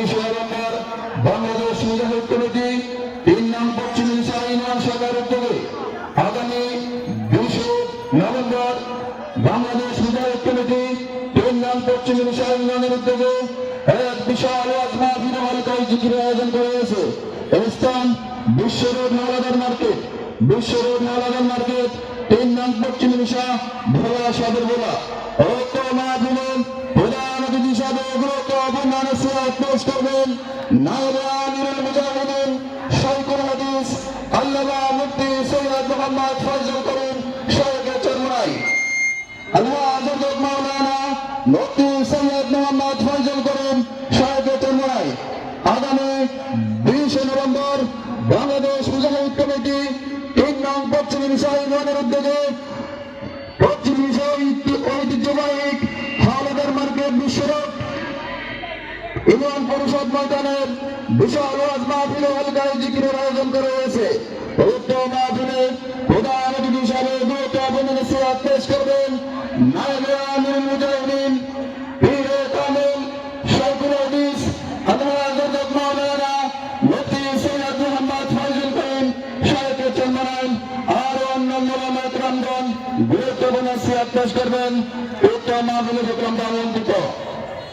বিষয় নম্বর বাংলাদেশ বিশে বিশ্ব রোড মার্কেট। বিশ্ব নালাদার মার্কেট তিন নাম পশ্চিম এশিয়া ভোলা সদর ভোলা। ঐক্য মাহফিলের প্রধান অতিথি হিসাবে গুরুত্ব অবদান পেশ করবেন সৈয়দ মোহাম্মদ ফয়জুল করিম শাইখে চরমাই আল্লাহ হযরত মাওলানা নভেম্বর বাংলাদেশ মুজাহিদ কমিটি তিন নং পশ্চিম ইউনিয়নের উদ্যোগে ইউনিয়ন পরিষদ ময়দানের বিশাল ওয়াজ মাহফিল হালকায় জিকিরের আয়োজন করা হয়েছে। উক্ত মাহফিলে প্রধান অতিথি হিসাবে গুরুত্ব অবদানে সিরাত পেশ করবেন আমির মুজাহিদিন আর অন্যান্য ওলামায়ে কেরামগণ গুরুত্বপূর্ণ সিরাত পেশ করবেন। উক্ত মাহফিলে প্রোগ্রাম আমন্ত্রিত